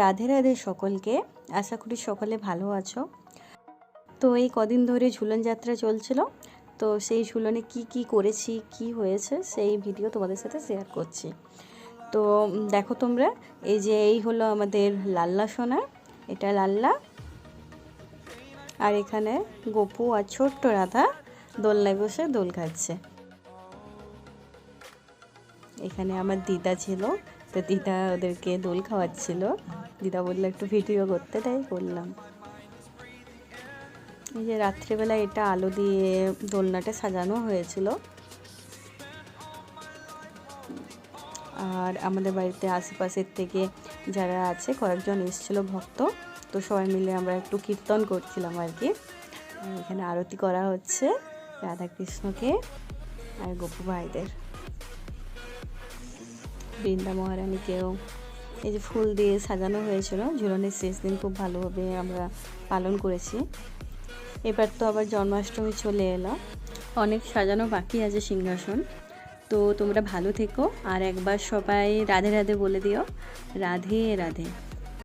রাধে রাধে সকলকে। আশা করি সকলে ভালো আছো। তো এই কদিন ধরে ঝুলন যাত্রা চলছিল। তো সেই ঝুলনে কি কি করেছি, কি হয়েছে সেই ভিডিও তোমাদের সাথে শেয়ার করছি। তো দেখো তোমরা, এই যে এই হলো আমাদের লাল্লা সোনা, এটা লাল্লা। আর এখানে গপু আর ছোট্ট রাধা দোলনায় বসে দোল খাচ্ছে। এখানে আমার দিদা ছিল, তো দিদা ওদেরকে দোল খাওয়াচ্ছিল। দিদা বলল, একটু ভিডিও করতে? তাই করলাম। এই যে রাত্রেবেলা এটা আলো দিয়ে দোলনাটা সাজানো হয়েছিল। আর আমাদের বাড়িতে আশেপাশের থেকে যারা আছে, কয়েকজন এসেছিল ভক্ত। তো সবাই মিলে আমরা একটু কীর্তন করছিলাম আর কি। এখানে আরতি করা হচ্ছে রাধাকৃষ্ণকে আর গোপু ভাইদের। বৃন্দা মহারানীকেও এই যে ফুল দিয়ে সাজানো হয়েছিল, ঝুলনের শেষ দিন খুব ভালোভাবে আমরা পালন করেছি। এবার তো আবার জন্মাষ্টমী চলে এলো। অনেক সাজানো বাকি আছে সিংহাসন। তো তোমরা ভালো থেকো, আর একবার সবাই রাধে রাধে বলে দিও। রাধে রাধে।